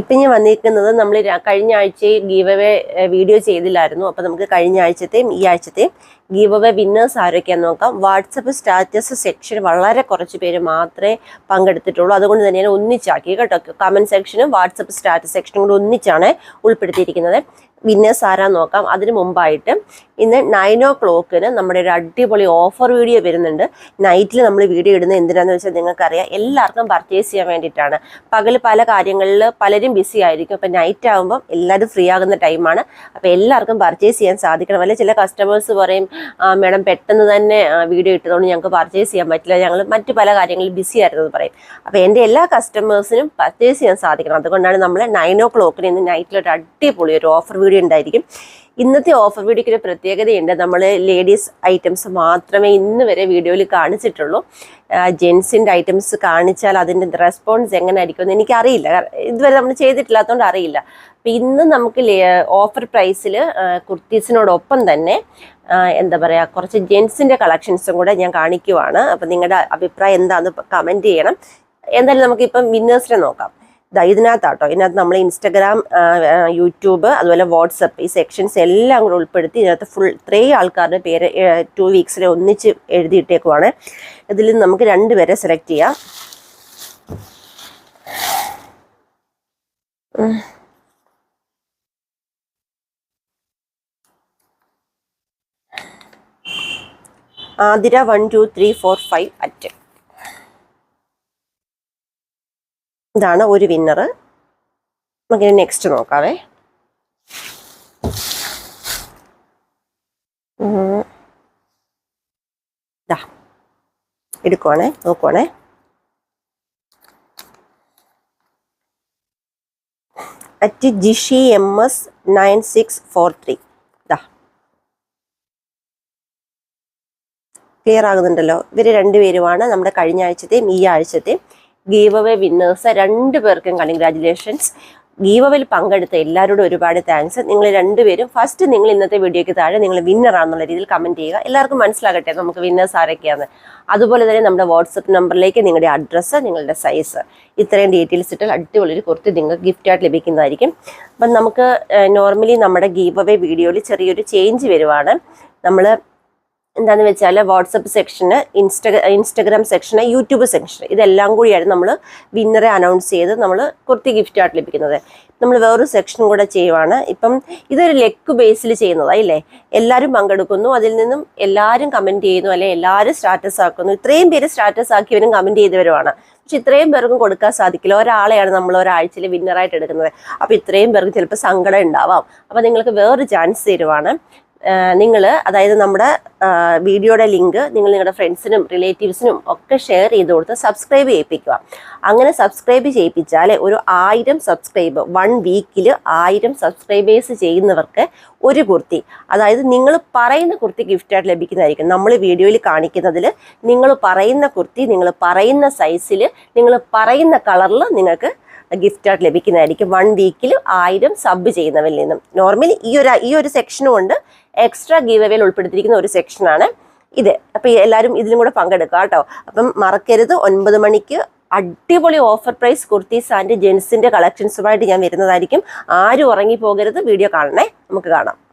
ഇപ്പം ഞാൻ വന്നിരിക്കുന്നത് നമ്മൾ കഴിഞ്ഞ ആഴ്ച ഗീവ് അവേ വീഡിയോ ചെയ്തില്ലായിരുന്നു. അപ്പോൾ നമുക്ക് കഴിഞ്ഞ ആഴ്ചത്തെയും ഈ ആഴ്ചത്തെയും ഗീവ് അവേ വിന്നേഴ്സ് ആരൊക്കെയാന്ന് നോക്കാം. വാട്സപ്പ് സ്റ്റാറ്റസ് സെക്ഷൻ വളരെ കുറച്ച് പേര് മാത്രമേ പങ്കെടുത്തിട്ടുള്ളൂ. അതുകൊണ്ട് തന്നെ ഞാൻ ഒന്നിച്ചാക്കി കേട്ടോ. കമന്റ് സെക്ഷനും വാട്സപ്പ് സ്റ്റാറ്റസ് സെക്ഷനും കൂടി ഒന്നിച്ചാണ് ഉൾപ്പെടുത്തിയിരിക്കുന്നത്. വിന്നേഴ്സ് ആരാ നോക്കാം. അതിന് മുമ്പായിട്ട് ഇന്ന് നയൻ ഓ ക്ലോക്കിന് നമ്മുടെ ഒരു അടിപൊളി ഓഫർ വീഡിയോ വരുന്നുണ്ട്. നൈറ്റിൽ നമ്മൾ വീഡിയോ ഇടുന്നത് എന്തിനാന്ന് വെച്ചാൽ നിങ്ങൾക്കറിയാം. എല്ലാവർക്കും പർച്ചേസ് ചെയ്യാൻ വേണ്ടിയിട്ടാണ്. പകൽ പല കാര്യങ്ങളിൽ പലരും ബിസി ആയിരിക്കും. അപ്പം നൈറ്റ് ആകുമ്പം എല്ലാവരും ഫ്രീ ആകുന്ന ടൈമാണ് അപ്പോൾ എല്ലാവർക്കും പർച്ചേസ് ചെയ്യാൻ സാധിക്കണം. അല്ലെങ്കിൽ ചില കസ്റ്റമേഴ്സ് പറയും മേഡം പെട്ടെന്ന് തന്നെ വീഡിയോ ഇട്ടതുകൊണ്ട് ഞങ്ങൾക്ക് പർച്ചേസ് ചെയ്യാൻ പറ്റില്ല. ഞങ്ങൾ മറ്റു പല കാര്യങ്ങളിൽ ബിസി ആയിരുന്നു പറയും. അപ്പോൾ എന്റെ എല്ലാ കസ്റ്റമേഴ്സിനും പർച്ചേസ് ചെയ്യാൻ സാധിക്കണം. അതുകൊണ്ടാണ് നമ്മൾ നയൻ ഓ ക്ലോക്കിന് ഇന്ന് നൈറ്റിലൊരു അടിപൊളി ഒരു ഓഫർ വീഡിയോ ഉണ്ടായിരിക്കും. ഇന്നത്തെ ഓഫർ വീഡിയോയ്ക്ക് ഒരു പ്രത്യേകതയുണ്ട്. നമ്മൾ ലേഡീസ് ഐറ്റംസ് മാത്രമേ ഇന്ന് വരെ വീഡിയോയിൽ കാണിച്ചിട്ടുള്ളൂ. ജെൻസിന്റെ ഐറ്റംസ് കാണിച്ചാൽ അതിന്റെ റെസ്പോൺസ് എങ്ങനെ ആയിരിക്കും എന്ന് എനിക്കറിയില്ല ഇതുവരെ നമ്മൾ ചെയ്തിട്ടില്ലാത്തതുകൊണ്ട് അറിയില്ല. അപ്പം ഇന്ന് നമുക്ക് ഓഫർ പ്രൈസിൽ കുർത്തീസിനോടൊപ്പം തന്നെ എന്താ പറയുക കുറച്ച് ജെൻസിന്റെ കളക്ഷൻസും കൂടെ ഞാൻ കാണിക്കുവാണ്. അപ്പം നിങ്ങളുടെ അഭിപ്രായം എന്താണെന്ന് കമന്റ് ചെയ്യണം. എന്തായാലും നമുക്കിപ്പം വിന്നേഴ്സിനെ നോക്കാം. ഇതിനകത്താട്ടോ. ഇതിനകത്ത് നമ്മൾ ഇൻസ്റ്റഗ്രാം യൂട്യൂബ് അതുപോലെ വാട്സപ്പ് ഈ സെക്ഷൻസ് എല്ലാം കൂടെ ഉൾപ്പെടുത്തി ഇതിനകത്ത് ഫുൾ ഇത്രയും ആൾക്കാരുടെ പേര് ടു വീക്സിൽ ഒന്നിച്ച് എഴുതിയിട്ടേക്കുവാണ്. ഇതിൽ നമുക്ക് രണ്ടുപേരെ സെലക്ട് ചെയ്യാം. Athira one two three four five at ഇതാണ് ഒരു വിന്നർ നമുക്കിനി നെക്സ്റ്റ് നോക്കാവേ. എടുക്കുവാണേ നോക്കുവാണേ. At Jishi M S nine six four three ഇതാ ക്ലിയർ ആകുന്നുണ്ടല്ലോ. ഇവർ രണ്ടുപേരുമാണ് നമ്മുടെ കഴിഞ്ഞ ആഴ്ചത്തെയും ഈ ആഴ്ചത്തെയും. ഗീവ് അവേ വിന്നേഴ്സ് രണ്ടു പേർക്കും കൺഗ്രാജുലേഷൻസ് അവയിൽ പങ്കെടുത്ത എല്ലാവരോടും ഒരുപാട് താങ്ക്സ്. നിങ്ങൾ രണ്ടുപേരും ഫസ്റ്റ് നിങ്ങൾ ഇന്നത്തെ വീഡിയോയ്ക്ക് താഴെ നിങ്ങൾ വിന്നർ ആണെന്നുള്ള രീതിയിൽ കമന്റ് ചെയ്യുക. എല്ലാവർക്കും മനസ്സിലാകട്ടെ നമുക്ക് വിന്നേഴ്സ് ആരൊക്കെയാണ് അതുപോലെ തന്നെ നമ്മുടെ വാട്സപ്പ് നമ്പറിലേക്ക് നിങ്ങളുടെ അഡ്രസ്സ് നിങ്ങളുടെ സൈസ് ഇത്രയും ഡീറ്റെയിൽസ് ഇട്ടാൽ അടിപൊളി ഒരു കുർത്തി നിങ്ങൾക്ക് ഗിഫ്റ്റായിട്ട് ലഭിക്കുന്നതായിരിക്കും. അപ്പം നമുക്ക് നോർമലി നമ്മുടെ ഗീവ് അവേ വീഡിയോയിൽ ചെറിയൊരു ചേഞ്ച് വരുവാണ്. നമ്മൾ എന്താന്ന് വെച്ചാൽ വാട്സപ്പ് സെക്ഷന് ഇൻസ്റ്റ ഇൻസ്റ്റഗ്രാം സെക്ഷന് യൂട്യൂബ് സെക്ഷൻ ഇതെല്ലാം കൂടിയാണ് നമ്മൾ വിന്നറെ അനൗൺസ് ചെയ്ത് നമ്മൾ കുർത്തി ഗിഫ്റ്റ് ആയിട്ട് ലഭിക്കുന്നത്. നമ്മൾ വേറൊരു സെക്ഷനും കൂടെ ചെയ്യുവാണ്. ഇപ്പം ഇതൊരു ലെക്ക് ബേസിൽ ചെയ്യുന്നതാണ് ചെയ്യുന്നതായില്ലേ എല്ലാവരും പങ്കെടുക്കുന്നു അതിൽ നിന്നും എല്ലാവരും കമന്റ് ചെയ്യുന്നു അല്ലെ? എല്ലാവരും സ്റ്റാറ്റസ് ആക്കുന്നു. ഇത്രയും പേര് സ്റ്റാറ്റസ് ആക്കിയവരും കമന്റ് ചെയ്തവരുമാണ്. പക്ഷെ ഇത്രയും പേർക്കും കൊടുക്കാൻ സാധിക്കില്ല. ഒരാളെയാണ് നമ്മൾ ഒരാഴ്ചയിൽ വിന്നറായിട്ട് എടുക്കുന്നത്. അപ്പോൾ ഇത്രയും പേർക്ക് ചിലപ്പോൾ സങ്കടം ഉണ്ടാവാം. അപ്പോൾ നിങ്ങൾക്ക് വേറൊരു ചാൻസ് തരുവാണ്. നിങ്ങൾ അതായത് നമ്മുടെ വീഡിയോയുടെ ലിങ്ക് നിങ്ങൾ നിങ്ങളുടെ ഫ്രണ്ട്സിനും റിലേറ്റീവ്സിനും ഒക്കെ ഷെയർ ചെയ്ത് കൊടുത്ത് സബ്സ്ക്രൈബ് ചെയ്യിപ്പിക്കുക. അങ്ങനെ സബ്സ്ക്രൈബ് ചെയ്യിപ്പിച്ചാൽ ഒരു ആയിരം സബ്സ്ക്രൈബ് വൺ വീക്കിൽ ആയിരം സബ്സ്ക്രൈബേഴ്സ് ചെയ്യുന്നവർക്ക് ഒരു കുർത്തി. അതായത് നിങ്ങൾ പറയുന്ന കുർത്തി ഗിഫ്റ്റായിട്ട് ലഭിക്കുന്നതായിരിക്കും. നമ്മൾ വീഡിയോയിൽ കാണിക്കുന്നതിൽ നിങ്ങൾ പറയുന്ന കുർത്തി നിങ്ങൾ പറയുന്ന സൈസിൽ നിങ്ങൾ പറയുന്ന കളറിൽ നിങ്ങൾക്ക് ഗിഫ്റ്റായിട്ട് ലഭിക്കുന്നതായിരിക്കും. വൺ വീക്കിൽ ആയിരം സബ് ചെയ്യുന്നവരിൽ നിന്നും. നോർമലി ഈ ഒരു ഈ ഒരു സെക്ഷനും ഉണ്ട് എക്സ്ട്രാ ഗീവ് അവയിൽ ഉൾപ്പെടുത്തിയിരിക്കുന്ന ഒരു സെക്ഷനാണ് ഇത്. അപ്പോൾ എല്ലാവരും ഇതിലും കൂടെ പങ്കെടുക്കുക കേട്ടോ. അപ്പം മറക്കരുത്. ഒൻപത് മണിക്ക് അടിപൊളി ഓഫർ പ്രൈസ് കുർത്തീസ് ആൻഡ് ജെൻസിന്റെ കളക്ഷൻസുമായിട്ട് ഞാൻ വരുന്നതായിരിക്കും. ആരും ഉറങ്ങി പോകരുത് വീഡിയോ കാണണേ. നമുക്ക് കാണാം.